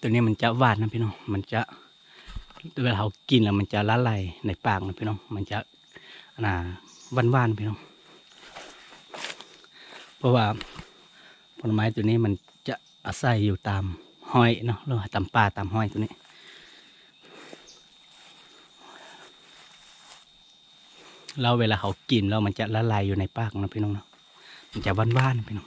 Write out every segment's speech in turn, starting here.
ตัวนี้มันจะหวานนะพี่น้อง มันจะเวลาเรากินแล้วมันจะละลายในปากนะพี่น้อง มันจะน่าหวานหวานๆพี่น้อง เพราะว่าผลไม้ตัวนี้มันจะอาศัยอยู่ตามห้อยเนาะหรือว่าตามป่าตามห้อยตัวนี้ แล้วเวลาเขากินแล้วมันจะละลายอยู่ในปากนะพี่น้องเนาะมันจะว่านๆพี่น้อง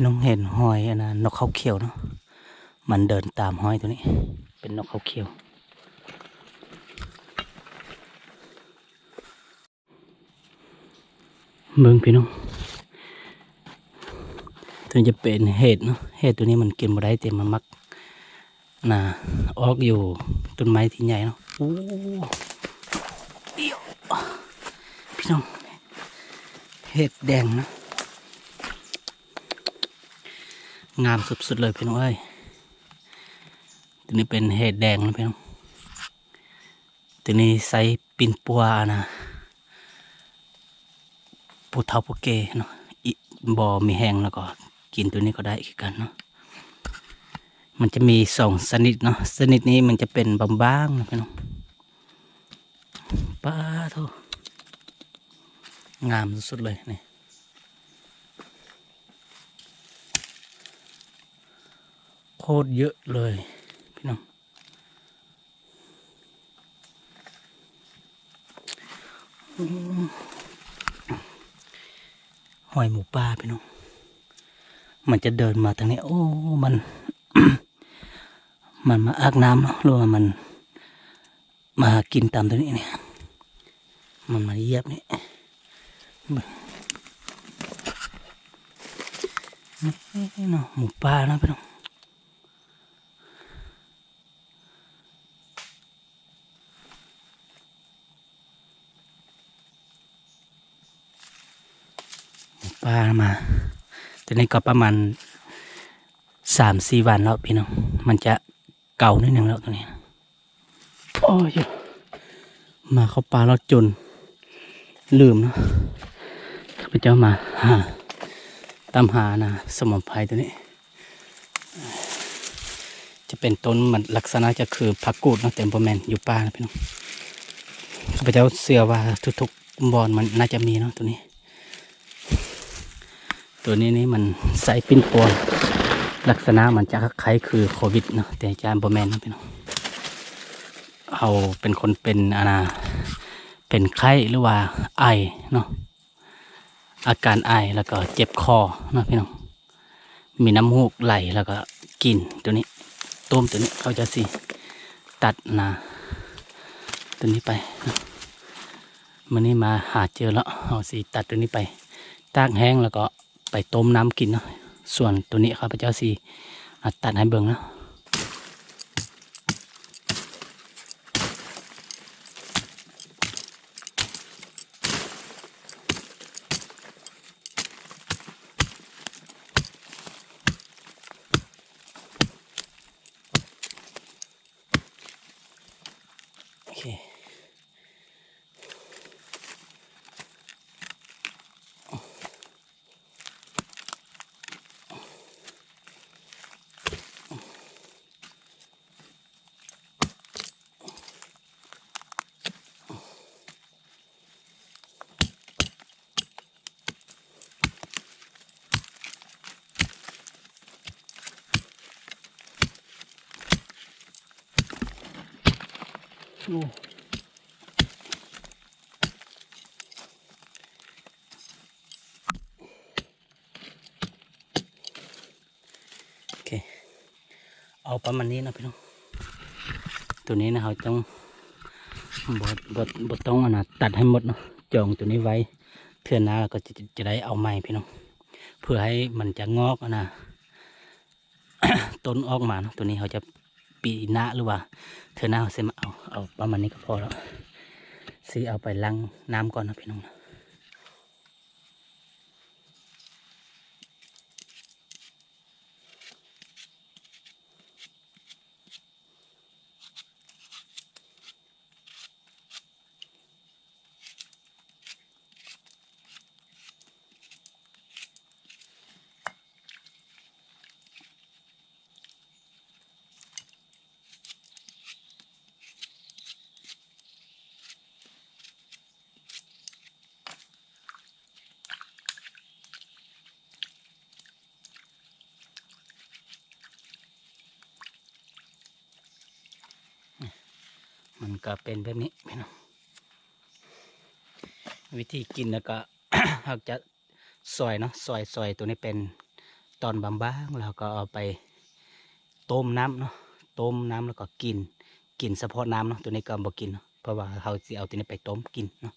พี่น้องเห็นหอยอันนั้นนกเขาเขียวเนาะมันเดินตามหอยตัวนี้ เป็นนกเขาเขียว เบิ่งพี่น้องตัวนี้จะเป็นเห็ดเนาะเห็ดตัวนี้มันกินบ่ได้แต่มันมักน่ะออกอยู่ต้นไม้ที่ใหญ่เนาะโอ้เดียวพี่น้องเห็ดแดงนะ งามสุดๆเลยพี่น้องเอ้ยตัวนี้เป็นเห็ดแดงนะพี่น้องตัวนี้ไซส์ปินปัวนะปูเทาปูเกเนาะอิบอมีแห้งแล้วก็กินตัวนี้ก็ได้คือกันเนาะมันจะมีสองชนิดเนาะชนิดนี้มันจะเป็นบางๆนะพี่น้องป้าโทงามสุดๆเลยนี่ โค ตรเยอะเลย พี่น้อง หอยหมูป่าพี่น้อง มันจะเดินมาทางนี้ โอ้ มัน มันมาอาบน้ำเนาะหรือว่ามัน มากินตามตัวนี้เนี่ย มันมาเยียบนี่นี่เนาะหมูป่านะพี่น้อง ปลามาตัวนี้ก็ประมาณสามสี่วันแล้วพี่น้อง มันจะเก่านิดนึงแล้วตัวนี้นะโอ้ยมาเข้าปลาแล้วจน ลืมเนาะข้าพเจ้ามาหาตามหานะสมุนไพรตัวนี้ จะเป็นต้นมันลักษณะจะคือผักกูดเนาะเต็มโปรแมนอยู่ป่านะพี่น้องข้าพเจ้าเชื่อว่าทุกๆบอนมันน่าจะมีเนาะตัวนี้ ตัวนี้นี่มันใส่ปิ้นปวนลักษณะมันจะคล้ายคือโควิดเนาะแต่อาจารย์บอแมนเนาะพี่น้องเอาเป็นคนเป็นอานาเป็นไข้หรือว่าไอเนาะอาการไอแล้วก็เจ็บคอเนาะพี่น้องมีน้ำมูกไหลแล้วก็กินตัวนี้ต้มตัวนี้เขาจะสิตัดนะตัวนี้ไปมันนี้มาหาเจอแล้วเอาสิตัดตัวนี้ไปตากแห้งแล้วก็ ไปต้มน้ำกินเนาะส่วนตัวนี้ครับพระเจ้าสีตัดให้เบิ่งเนาะ โอ้โอเค เอาประมาณนี้นะพี่น้อง ตัวนี้นะเราต้องบดบดบดต้องอนนะตัดให้หมดเนาะจองตัวนี้ไว้เทื่อหน้าก็จะจะได้เอาใหม่พี่น้อง เพื่อให้มันจะงอกอะนะต้นออกมาเนาะตัวนี้เขาจะปีหน้าหรือว่าเทื่อหน้าเขาเสมาเอา ประมาณนี้ก็พอแล้วซีเอาไปล้างน้ำก่อนนะพี่น้องนะ มันก็เป็นแบบนี้พี่น้องวิธีกินแล้วก็เราจะซอยเนาะซอยซอยตัวนี้เป็นตอนบางๆแล้วก็เอาไปต้มน้ำเนาะต้มน้ำแล้วก็กิน กินเฉพาะน้ำเนาะตัวนี้ก็บ่กินเนาะเพราะว่าเขาจะเอาตัวนี้ไปต้มกินเนาะ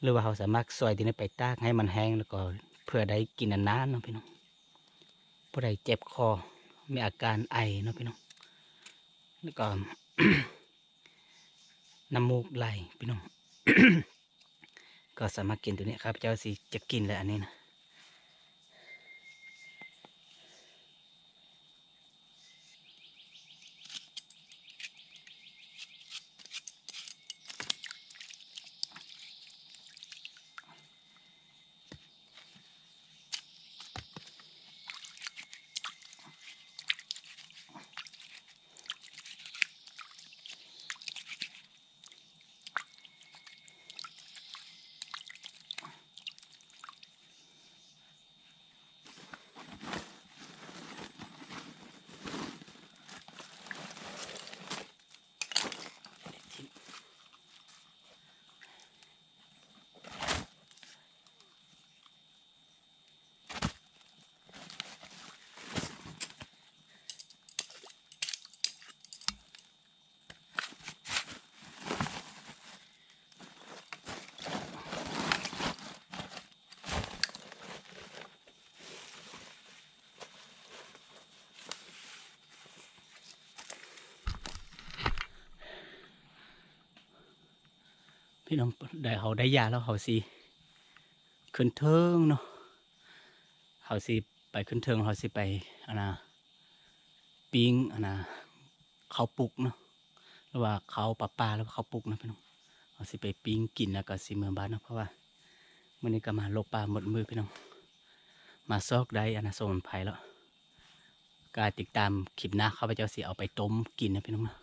หรือว่าเขาสามารถซอยตัวนี้ไปตากให้มันแห้งแล้วก็เพื่อได้กินนานๆเนาะพี่น้องผู้ใดเจ็บคอมีอาการไอเนาะพี่น้องแล้วก็ น้ำมูกไหลพี่น้อง ก็สามารถกินตัวนี้ครับ เจ้าสิจะกินเลยอันนี้นะ พี่น้องได้เขาได้ยาแล้วเขาสิขึ้นเทิงเนาะเขาสิไปขึ้นเทิงเขาสิไปอันนะปิ้งอันนะเขาปลุกเนาะหรือว่าเขาปลาปลาแล้วเขาปลุกนะพี่น้องเขาสิไปปิ้งกินแล้วก็สิเมืองบ้านเนาะเพราะว่ามื่อนี้ก็มาลกปลาหมดมือพี่น้อง มาซอกได้อันนะสมุนไพรแล้วก็ติดตามคลิปหน้าข้าพเจ้าสิเอาไปต้มกินนะพี่น้องนะ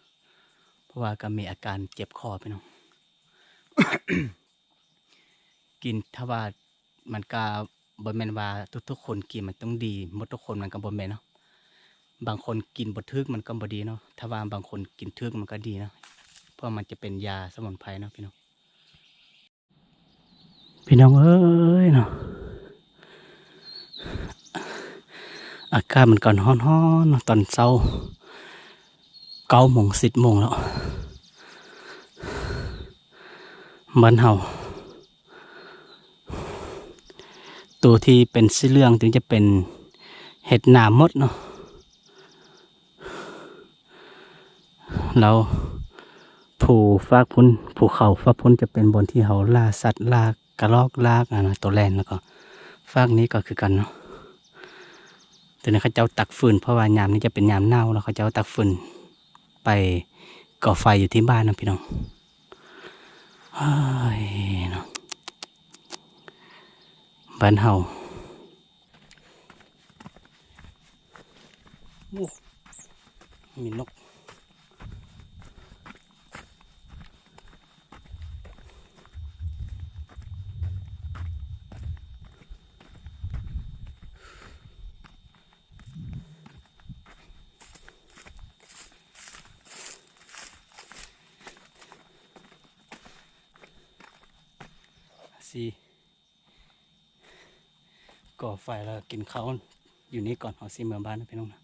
เพราะว่าก็มีอาการเจ็บคอพี่น้อง กินถ้าว่ามันก็บนแมนว่าทุกๆ คนกินมันต้องดีหมดทุกคนมันก็บนแมนเนาะบางคนกินบดทึกมันก็บดีเนาะถ้าว่าบางคนกินทึกมันก็ดีเนาะเพราะมันจะเป็นยาสมุนไพรเนาะพี่น้องพี่น้องเอ้ยเนาะอากาศมันก่อนฮ้อนๆเนาะตอนเช้าเก้าโมงสิบโมงแล้ว บ้านเฮาตัวที่เป็นสีเหลืองถึงจะเป็นเห็ดหนามมดเนาะแล้วผูฟากพุ้นภูเขาฟากพุ้นจะเป็นบนที่เขาล่าสัตว์ล่ากระรอกลากอะนะตัวแลนแล้วก็ฟากนี้ก็คือกันเนาะตัวนี้เขาเจ้าตักฟืนเพราะว่ายามนี้จะเป็นยามเน่าแล้วเขาเจ้าตักฟืนไปก่อไฟอยู่ที่บ้านนะพี่น้อง เฮ้ยเนาะบ้านเฮาโอ้มีนก ซีก่อไฟแล้วกินข้าวอยู่นี่ก่อนหอซีเมืองบ้านนะพี่น้องนะ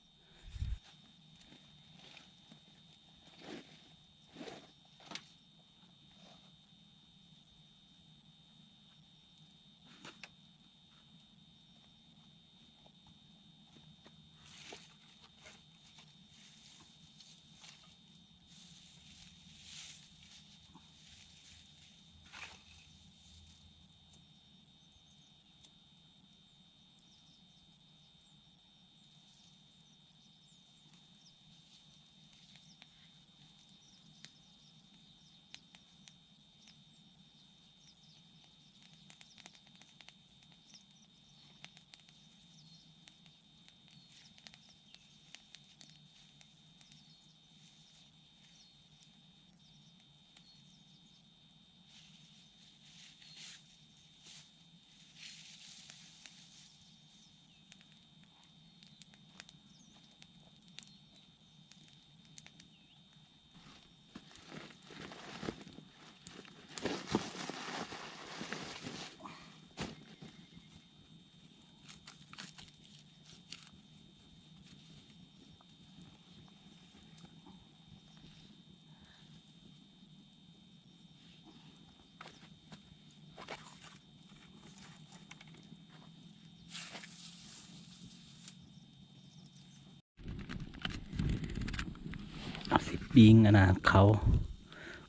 าสิปิงอันนะเขา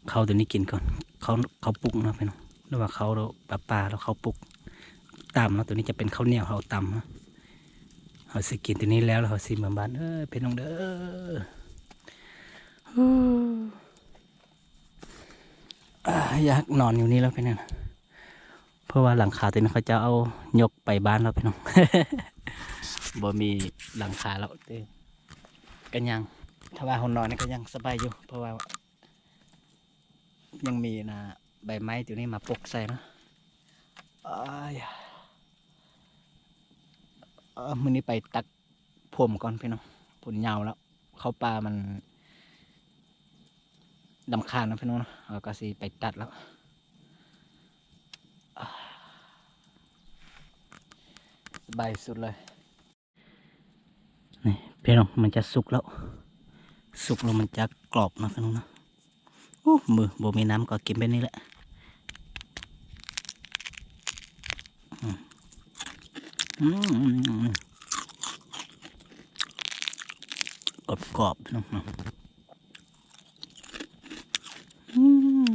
เขาตัวนี้กินก่อนเขาเขาปลุกเนาะพี่น้องหรือว่าเขาเราปลาปลาแล้วเขาปลุกตำเนาะตัวนี้จะเป็นข้าวเหนียวเขาตำเนาะเขาสิกินตัวนี้แล้วเขาสิเมืองบ้านเออพี่น้องเด้ออยากนอนอยู่นี่แล้วพี่น้องเพราะว่าหลังคาตัวนี้เขาจะเอายกไปบ้านแล้วพี่น้องบ่มีหลังคาแล้วเต้กันยัง ถ้าว่าคนนอนนี่ก็ยังสบายอยู่ เพราะว่า ยังมีนะใบไม้ตัวนี้มาปกใส่นะอ้ายเออมื้อนี้ไปตักผมก่อนพี่น้องผลยาวแล้ว เขาป่ามันดำคาญนะพี่น้องเนาะเราก็สิไปตัดแล้วสบายสุดเลย นี่พี่น้องมันจะสุกแล้ว สุกแล้วมันจะกรอบนะพี่น้องนะโอ้มือบ่มีน้ำก็กินไปนี่แหละกรอบกรอบๆพี่น้องนะอืม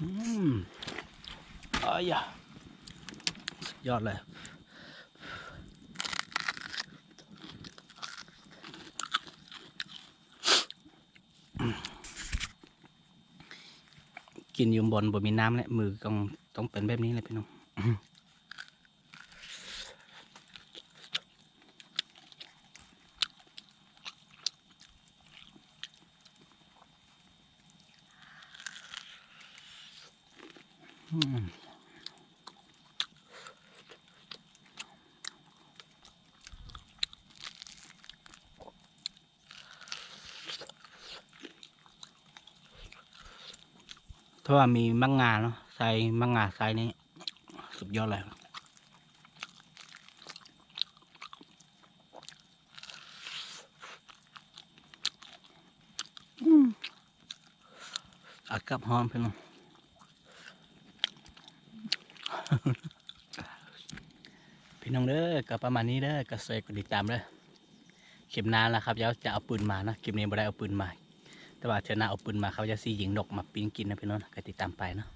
อืมอ้า ยะยอดเลยกินอยู่บนบนมีน้ำและมือต้องต้องเป็นแบบนี้เลยพี่น้องอืม ถ้าว่ามีมังงาเนาะใส่มังงาใส่นี่สุดยอดเลยอากาศร้อนพี่น้องพี่น้องเด้อก็ประมาณนี้เด้อก็สวยกดติดตามเด้อคลิปหน้าแล้วครับเดี๋ยวจะเอาปืนมานะคลิปนี้บ่ได้เอาปืนมา แต่ว่าเธอน้าเอาปืนมาเขาจะซียิงนกมาปีนกินนะพี่น้องก็ติดตามไปเนาะ